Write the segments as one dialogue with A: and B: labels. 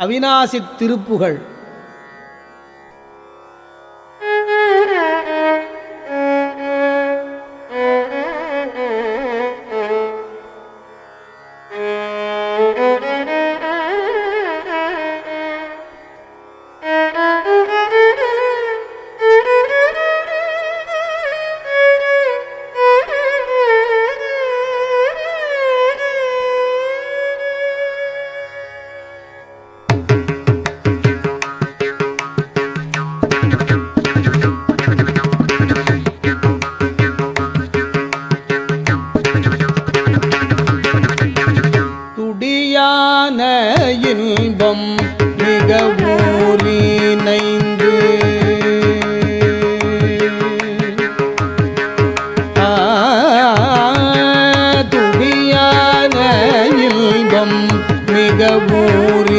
A: அவிநாசி திருப்புகழ் மிகவும்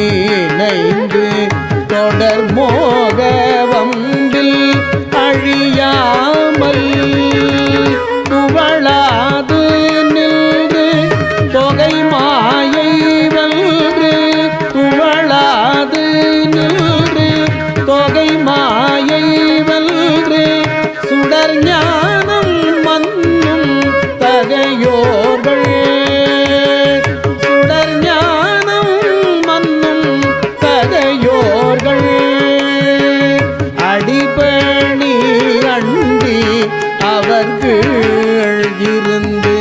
A: அதற்கு இருந்து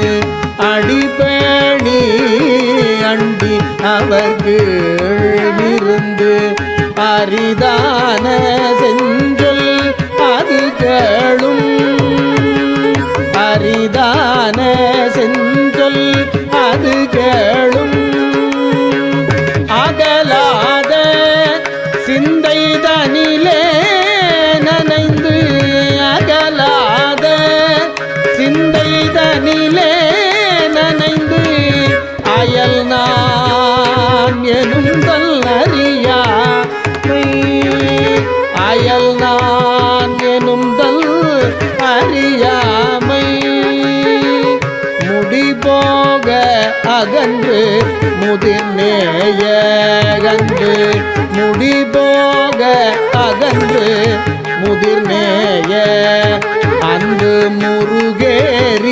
A: அடிபேணி அண்டி அவர்கள் இருந்து அரிதான செஞ்ச எனுந்தல் அறியாமை அயல் நான் எனுந்தல் அறியாமை முடிபோக அகன்று முதிர்நேய அகன்று முடிபோக அகன்று முதிர்நேய அன்று. முருகேறி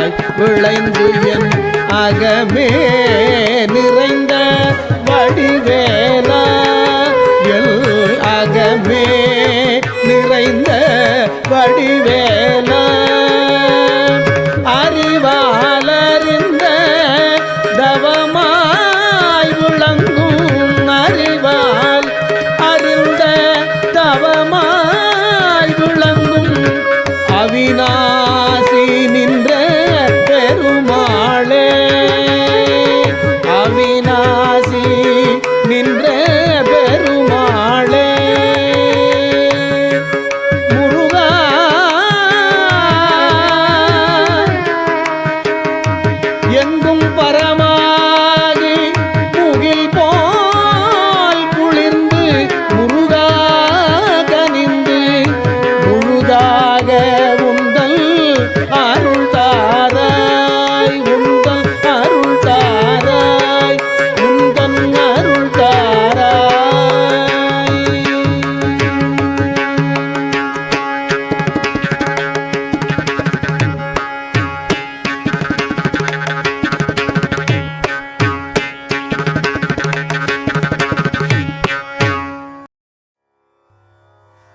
A: விளைந்தாய் விளைந்து என் அகமே நிறைந்த வடிவே.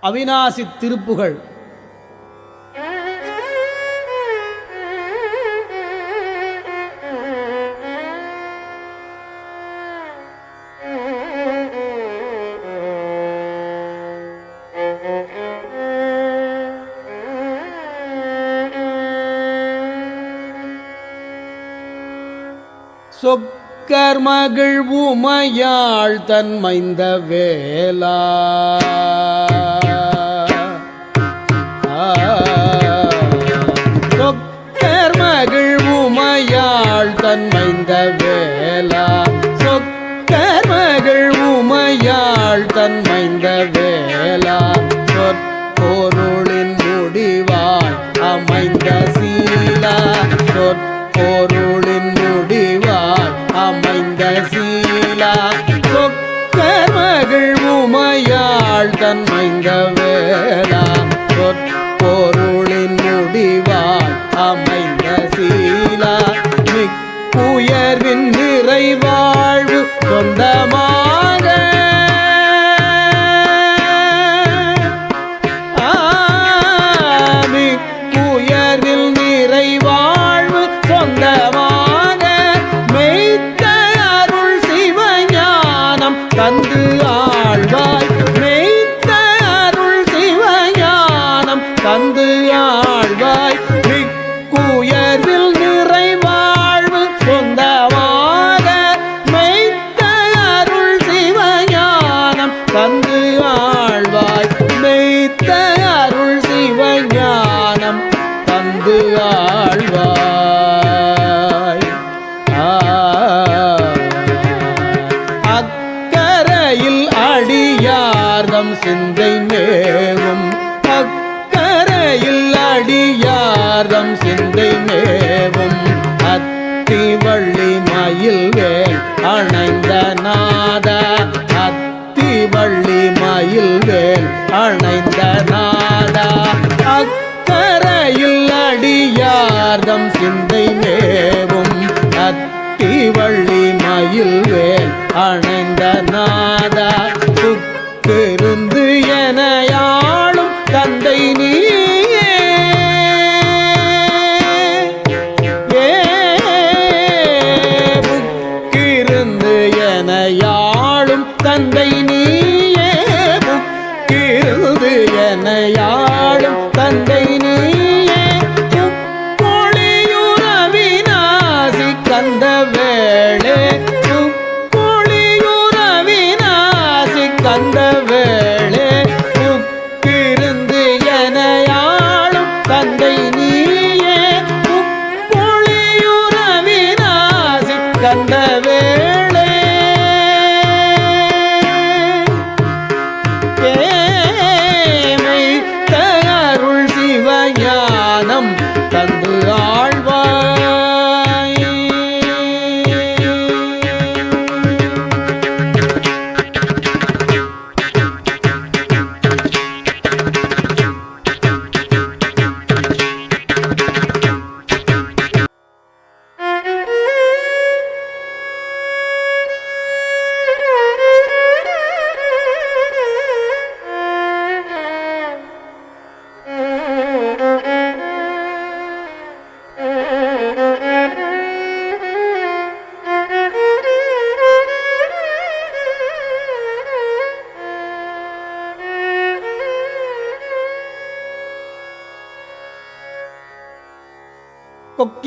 A: அவிநாசி திருப்புகள். சொக்கர்மகிழ்வுமையாள் தன்மைந்த வேலா வாழ்வு சொந்தமா? ஆனந்த நான்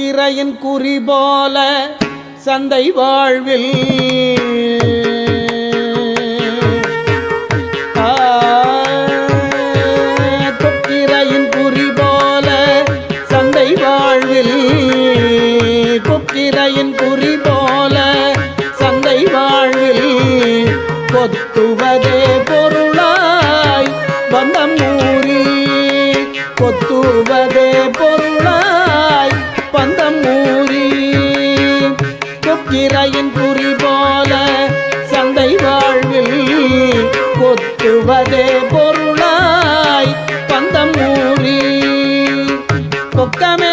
A: அக்கிரையின் குறி போல சந்தை வாழ்வில் பொக்கமே